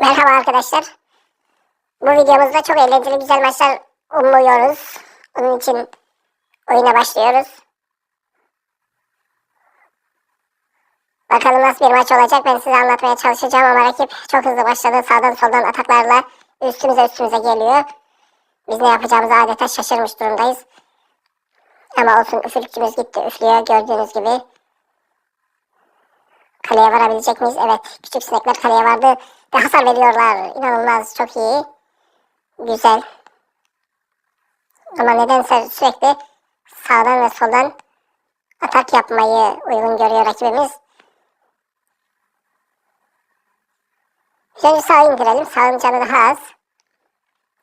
Merhaba arkadaşlar. Bu videomuzda çok eğlenceli güzel maçlar umuyoruz. Onun için oyuna başlıyoruz. Bakalım nasıl bir maç olacak ben size anlatmaya çalışacağım ama rakip çok hızlı başladı. Sağdan soldan ataklarla üstümüze üstümüze geliyor. Biz ne yapacağımızı adeta şaşırmış durumdayız. Ama olsun üfürükçümüz gitti üflüyor gördüğünüz gibi. Kaleye varabilecek miyiz? Evet. Küçük sinekler kaleye vardı. Ve hasar veriyorlar. İnanılmaz. Çok iyi. Güzel. Ama nedense sürekli sağdan ve soldan atak yapmayı uygun görüyor rakibimiz. Önce sağa indirelim. Sağın canı daha az.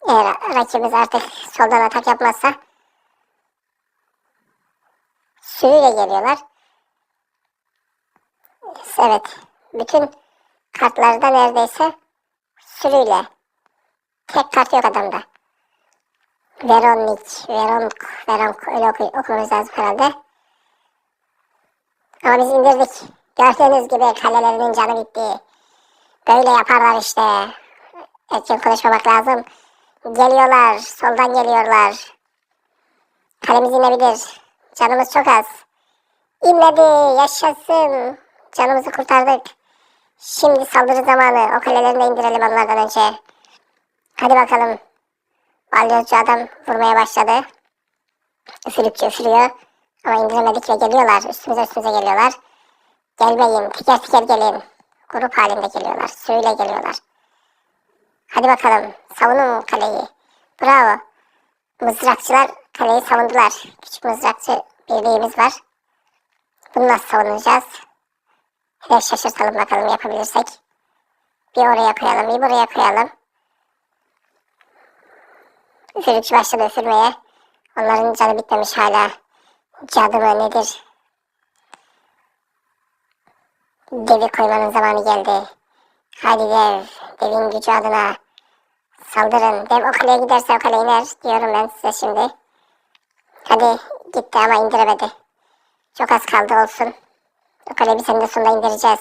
Eğer rakibimiz artık soldan atak yapmazsa sürüyle geliyorlar. Evet. Bütün kartlarda neredeyse sürüyle. Tek kart yok adamda. Veronik, Veronk, Veronk öyle oku- okumamız lazım herhalde. Ama biz indirdik. Gördüğünüz gibi kalelerinin canı bitti. Böyle yaparlar işte. Erken konuşmamak lazım. Geliyorlar, soldan geliyorlar. Kalemiz inebilir. Canımız çok az. İnledi, yaşasın. Canımızı kurtardık. Şimdi saldırı zamanı. O kalelerini de indirelim onlardan önce. Hadi bakalım. Balyozcu adam vurmaya başladı. Üfürükçü üfürüyor. Ama indiremedik ve geliyorlar. Üstümüze üstümüze geliyorlar. Gelmeyin. Teker teker gelin. Grup halinde geliyorlar. Sürüyle geliyorlar. Hadi bakalım. Savunun kaleyi. Bravo. Mızrakçılar kaleyi savundular. Küçük mızrakçı birliğimiz var. Bunu nasıl savunacağız? Hedef şaşırtalım bakalım yapabilirsek. Bir oraya koyalım, bir buraya koyalım. Üfürükçü başladı üfürmeye. Onların canı bitmemiş hala. Cadı mı nedir? Devi koymanın zamanı geldi. Hadi dev, devin gücü adına saldırın. Dev o kaleye giderse o kale iner diyorum ben size şimdi. Hadi gitti ama indiremedi. Çok az kaldı olsun. Kaleyi biz de sonunda indireceğiz.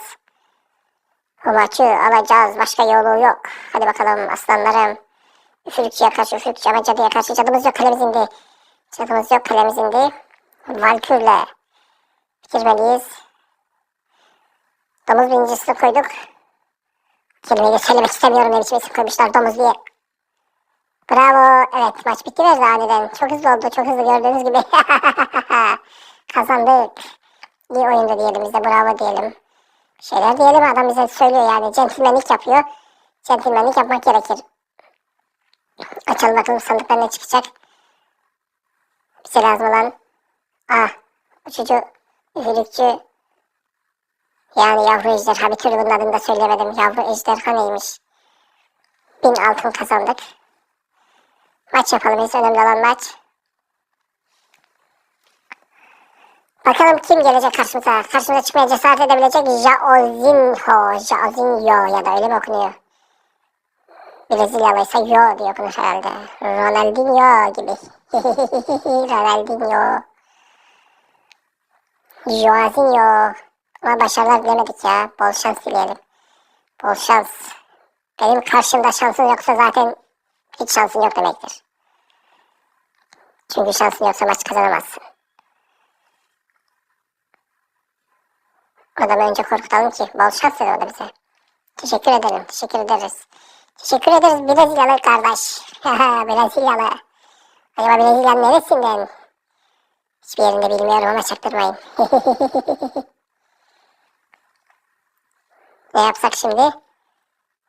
O maçı alacağız. Başka yolu yok. Hadi bakalım aslanlarım. Üfürükçüye karşı üfürükçü ama cadıya karşı cadımız yok kalemiz indi. Cadımız yok kalemiz indi. Valkürle bitirmeliyiz. Domuz birincisini koyduk. Kelimeyi de söylemek istemiyorum ne biçim isim koymuşlar domuz diye. Bravo. Evet maç bitti verdi aniden. Çok hızlı oldu. Çok hızlı gördüğünüz gibi. Kazandık. İyi oyundu diyelim biz de bravo diyelim. Şeyler diyelim adam bize söylüyor yani centilmenlik yapıyor. Centilmenlik yapmak gerekir. Açalım bakalım sandıktan ne çıkacak. Bize lazım olan. Ah uçucu üfürükçü. Yani yavru ejderha bir türlü bunun adını da söylemedim. Yavru ejderha neymiş? Bin altın kazandık. Maç yapalım biz önemli olan maç. Bakalım kim gelecek karşımıza? Karşımıza çıkmaya cesaret edebilecek Jaozinho. Jaozinho ya da öyle mi okunuyor? Brezilyalıysa yo diye okunur herhalde. Ronaldinho gibi. Ronaldinho. Joazinho. Ama başarılar dilemedik ya. Bol şans dileyelim. Bol şans. Benim karşımda şansın yoksa zaten hiç şansın yok demektir. Çünkü şansın yoksa maç kazanamazsın. Adamı önce korkutalım ki bol şans o da bize. Teşekkür ederim. Teşekkür ederiz. Teşekkür ederiz Brezilyalı kardeş. Brezilyalı. Acaba Brezilya'nın neresinden? Hiçbir yerinde bilmiyorum ama çaktırmayın. ne yapsak şimdi?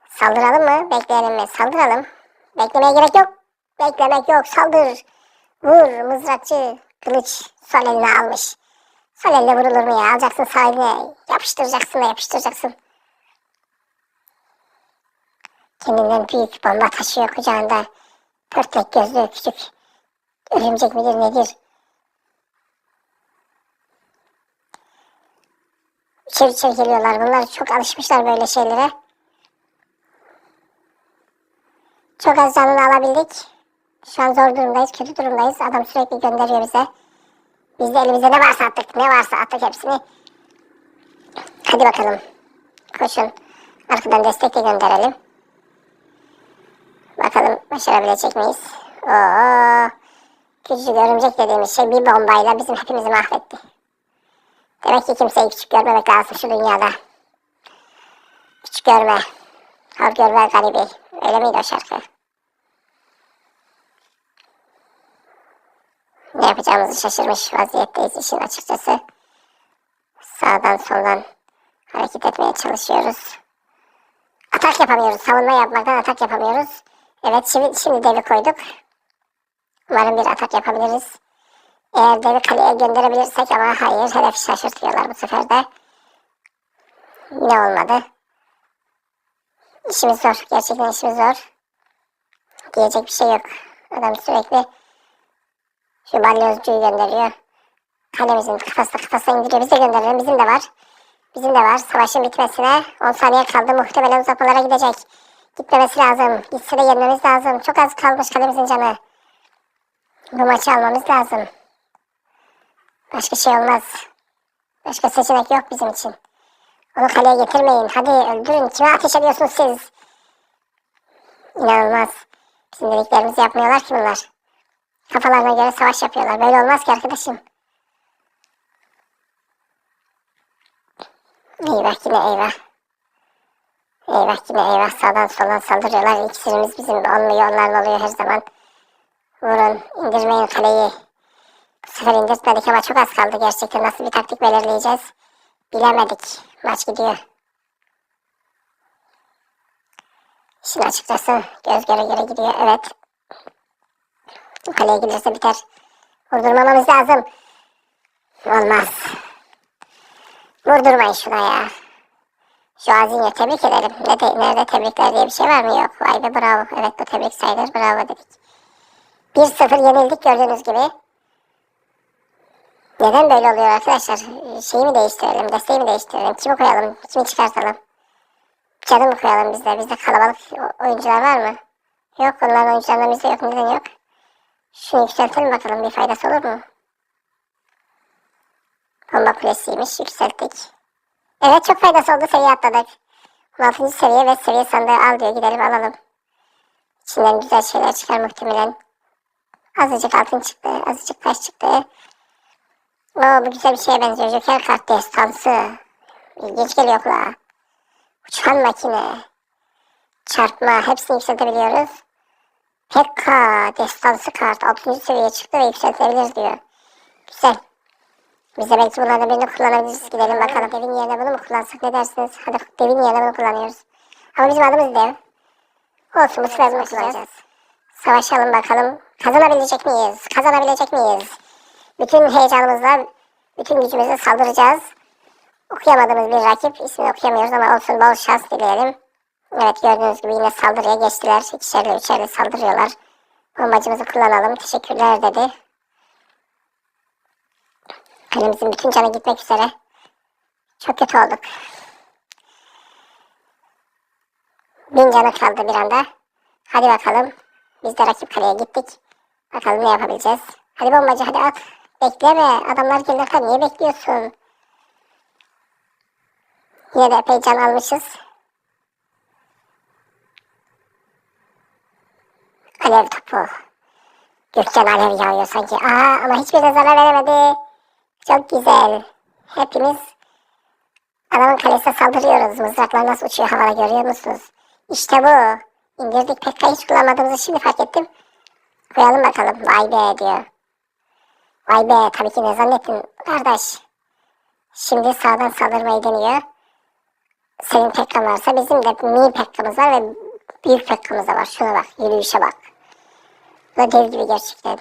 Saldıralım mı? Bekleyelim mi? Saldıralım. Beklemeye gerek yok. Beklemek yok. Saldır. Vur mızrakçı. Kılıç sol eline almış. Sol elle vurulur mu ya? Alacaksın sağ eline. Yapıştıracaksın da yapıştıracaksın. Kendinden büyük bomba taşıyor kucağında. Pörtlek gözlü küçük. Örümcek midir nedir? İçeri içeri geliyorlar. Bunlar çok alışmışlar böyle şeylere. Çok az canını alabildik. Şu an zor durumdayız, kötü durumdayız. Adam sürekli gönderiyor bize. Biz de elimizde ne varsa attık, ne varsa attık hepsini. Hadi bakalım. Koşun. Arkadan destek de gönderelim. Başarabilecek miyiz? Oo, küçücük örümcek dediğimiz şey bir bombayla bizim hepimizi mahvetti. Demek ki kimseyi küçük görmemek lazım şu dünyada. Küçük görme. Hor görme garibi. Öyle miydi o şarkı? Ne yapacağımızı şaşırmış vaziyetteyiz işin açıkçası. Sağdan soldan hareket etmeye çalışıyoruz. Atak yapamıyoruz. Savunma yapmaktan atak yapamıyoruz. Evet şimdi, şimdi devi koyduk. Umarım bir atak yapabiliriz. Eğer devi kaleye gönderebilirsek ama hayır hedefi şaşırtıyorlar bu sefer de. Ne olmadı. İşimiz zor. Gerçekten işimiz zor. Diyecek bir şey yok. Adam sürekli şu balyozcuyu gönderiyor. Kalemizin kafasına kafasına indiriyor. Bize gönderelim. Bizim de var. Bizim de var. Savaşın bitmesine 10 saniye kaldı. Muhtemelen uzatmalara gidecek. Gitmemesi lazım. Gitse de yenmemiz lazım. Çok az kalmış kalemizin canı. Bu maçı almamız lazım. Başka şey olmaz. Başka seçenek yok bizim için. Onu kaleye getirmeyin. Hadi öldürün. Kime ateş ediyorsunuz siz? İnanılmaz. Bizim dediklerimizi yapmıyorlar ki bunlar. Kafalarına göre savaş yapıyorlar. Böyle olmaz ki arkadaşım. Eyvah yine eyvah. Eyvah yine eyvah. Sağdan soldan saldırıyorlar. İksirimiz bizim olmuyor. Onların oluyor her zaman. Vurun. indirmeyin kaleyi. Bu sefer indirtmedik ama çok az kaldı gerçekten. Nasıl bir taktik belirleyeceğiz? Bilemedik. Maç gidiyor. İşin açıkçası göz göre göre gidiyor. Evet. Kaleye gelirse biter. Vurdurmamamız lazım. Olmaz. Vurdurmayın şuna ya. Şu Azin'e tebrik edelim. Ne de, nerede tebrikler diye bir şey var mı? Yok. Vay be bravo. Evet bu tebrik sayılır. Bravo dedik. 1-0 yenildik gördüğünüz gibi. Neden böyle oluyor arkadaşlar? Şeyi mi değiştirelim? Desteği mi değiştirelim? Kimi koyalım? Kimi çıkartalım? Cadı mı koyalım bizde? Bizde kalabalık oyuncular var mı? Yok onların oyuncularından bizde yok. Neden yok? Şunu yükseltelim bakalım bir faydası olur mu? Bomba kulesiymiş yükselttik. Evet çok faydası oldu seviye atladık. 16. seviye ve seviye sandığı al diyor gidelim alalım. İçinden güzel şeyler çıkar muhtemelen. Azıcık altın çıktı azıcık taş çıktı. Oo bu güzel bir şeye benziyor. Joker kart destansı. İlginç geliyor kulağa. Uçan makine. Çarpma hepsini yükseltebiliyoruz. Pekka destansı kart 6. seviye çıktı ve yükseltebiliriz diyor. Güzel. Biz de belki bunlardan birini kullanabiliriz. Gidelim bakalım. Devin yerine bunu mu kullansak ne dersiniz? Hadi devin yerine bunu kullanıyoruz. Ama bizim adımız dev. Olsun bu bunu kullanacağız. Savaşalım bakalım. Kazanabilecek miyiz? Kazanabilecek miyiz? Bütün heyecanımızla, bütün gücümüzle saldıracağız. Okuyamadığımız bir rakip. ismini okuyamıyoruz ama olsun bol şans dileyelim. Evet gördüğünüz gibi yine saldırıya geçtiler. İkişerli üçerli saldırıyorlar. Bombacımızı kullanalım. Teşekkürler dedi. Kalemizin bütün canı gitmek üzere. Çok kötü olduk. Bin canı kaldı bir anda. Hadi bakalım. Biz de rakip kaleye gittik. Bakalım ne yapabileceğiz. Hadi bombacı hadi at. Bekleme. Adamlar gelirken niye bekliyorsun? Yine de epey can almışız. Alev topu. Gökçen alev yağıyor sanki. Aa ama hiçbirine zarar veremedi. Çok güzel. Hepimiz adamın kalesine saldırıyoruz. Mızraklar nasıl uçuyor havada görüyor musunuz? İşte bu. İndirdik. Pekka hiç kullanmadığımızı şimdi fark ettim. Koyalım bakalım. Vay be diyor. Vay be tabii ki ne zannettin kardeş. Şimdi sağdan saldırmayı deniyor. Senin pekkan varsa bizim de mini pekkamız var ve büyük pekkamız da var. Şuna bak. Yürüyüşe bak. Bu dev gibi gerçekten.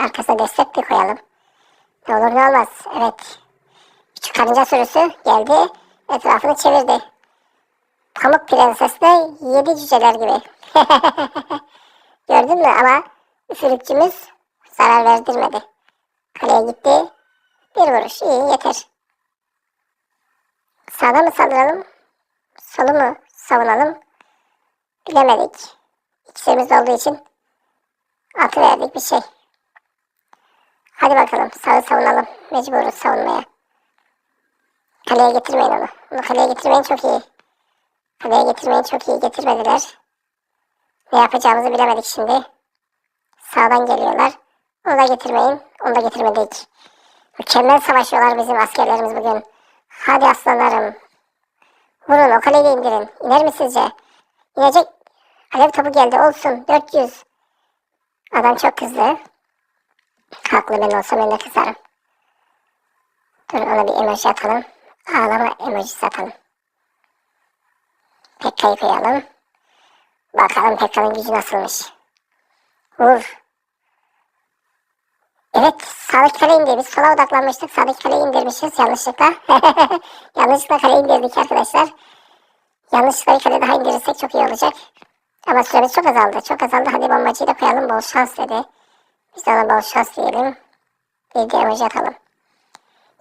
Arkasına destek de koyalım. Ne olur ne olmaz. Evet. Küçük karınca sürüsü geldi. Etrafını çevirdi. Pamuk prenses de yedi cüceler gibi. Gördün mü ama üfürükçümüz zarar verdirmedi. Kaleye gitti. Bir vuruş iyi yeter. Sağda mı saldıralım? Solu mu savunalım? Bilemedik. İkisimiz olduğu için atı verdik bir şey. Hadi bakalım sağı savunalım. Mecburuz savunmaya. Kaleye getirmeyin onu. Onu kaleye getirmeyin çok iyi. Kaleye getirmeyin çok iyi getirmediler. Ne yapacağımızı bilemedik şimdi. Sağdan geliyorlar. Onu da getirmeyin. Onu da getirmedik. Mükemmel savaşıyorlar bizim askerlerimiz bugün. Hadi aslanlarım. Vurun o kaleyi indirin. İner mi sizce? İnecek. Alev topu geldi olsun. 400. Adam çok kızdı. Haklı ben olsam ben de kızarım. Dur ona bir emoji atalım. Ağlama emojisi atalım. Pekka'yı koyalım. Bakalım Pekka'nın gücü nasılmış. Vur. Evet sağdaki kale indi. Biz sola odaklanmıştık. Sağdaki kaleyi indirmişiz yanlışlıkla. yanlışlıkla kaleyi indirdik arkadaşlar. Yanlışlıkla bir kale daha indirirsek çok iyi olacak. Ama süremiz çok azaldı. Çok azaldı. Hadi bombacıyı da koyalım. Bol şans dedi. Biz de ona bol şans diyelim. Bir de emoji atalım.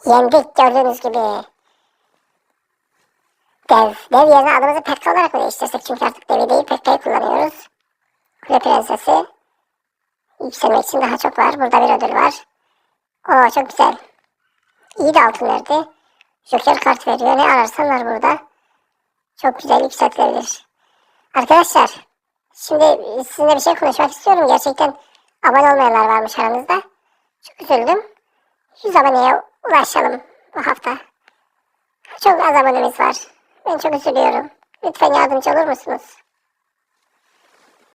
Yendik gördüğünüz gibi. Dev. Dev yerine adımızı Pekka olarak mı değiştirsek? Çünkü artık devi değil Pekka'yı kullanıyoruz. Kule prensesi. Yükselmek için daha çok var. Burada bir ödül var. Oo çok güzel. İyi de altın verdi. Joker kart veriyor. Ne ararsan var burada. Çok güzel yükseltilebilir. Arkadaşlar. Şimdi sizinle bir şey konuşmak istiyorum. Gerçekten abone olmayanlar varmış aranızda. Çok üzüldüm. 100 aboneye ulaşalım bu hafta. Çok az abonemiz var. Ben çok üzülüyorum. Lütfen yardımcı olur musunuz?